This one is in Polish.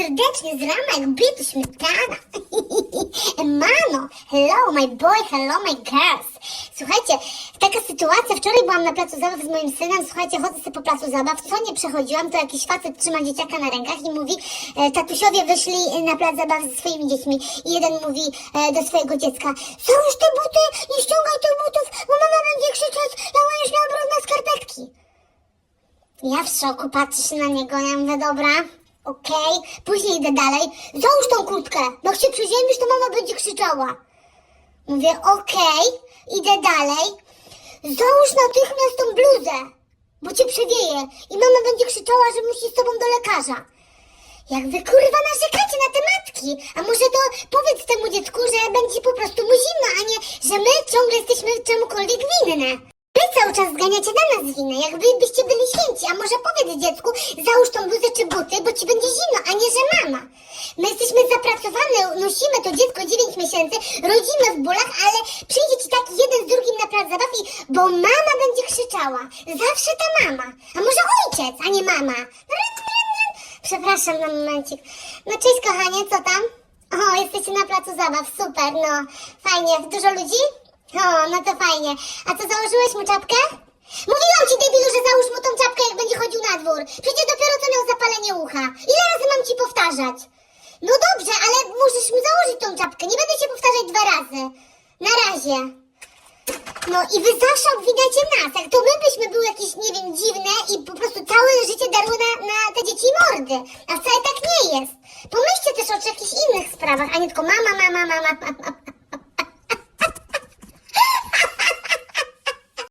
serdecznie z rana jak bity śmietana. Mano, hello my boy, hello my girls. Słuchajcie, taka sytuacja, wczoraj byłam na placu zabaw z moim synem, słuchajcie, chodzę sobie po placu zabaw, co nie przechodziłam, to jakiś facet trzyma dzieciaka na rękach i mówi, e, tatusiowie wyszli na plac zabaw ze swoimi dziećmi i jeden mówi e, do swojego dziecka, załóż te buty, nie ściągaj tych butów, bo mama będzie krzyczeć, ja będziesz miała brudne skarpetki. Ja w szoku patrzę się na niego, ja mówię, dobra, okej, później idę dalej, załóż tą kurtkę, bo jak się przeziębisz, to mama będzie krzyczała. Mówię, okej, idę dalej, załóż natychmiast tą bluzę, bo cię przewieje i mama będzie krzyczała, że musi z tobą do lekarza. Jak wy kurwa narzekacie na te matki, a może to powiedz temu dziecku, że będzie po prostu mu zimno, a nie, że my ciągle jesteśmy czemukolwiek winne. Wy cały czas zganiacie na nas winę, jakby byście byli święci, a może powiedz dziecku, załóż tą bluzę czy buty, bo ci będzie zimno, a nie, że mama. My jesteśmy zapracowane, nosimy to dziecko 9 miesięcy, rodzimy w bólach, ale przyjdzie ci taki jeden z drugim na plac zabaw i, bo mama będzie krzyczała. Zawsze ta mama. A może ojciec, a nie mama. Przepraszam na momencik. No cześć kochanie, co tam? O, jesteście na placu zabaw, super, no. Fajnie, dużo ludzi? O, no to fajnie. A co, założyłeś mu czapkę? Mówiłam ci, debilu, że załóż mu tą czapkę, jak będzie Przecież dopiero co miał zapalenie ucha. Ile razy mam ci powtarzać? No dobrze, ale musisz mu założyć tą czapkę. Nie będę się powtarzać dwa razy. Na razie. No i wy zawsze obwiniacie nas, jak to my byśmy były jakieś, nie wiem, dziwne i po prostu całe życie darły na, na te dzieci mordy. A wcale tak nie jest. Pomyślcie też o jakichś innych sprawach, a nie tylko mama, mama, mama, mama,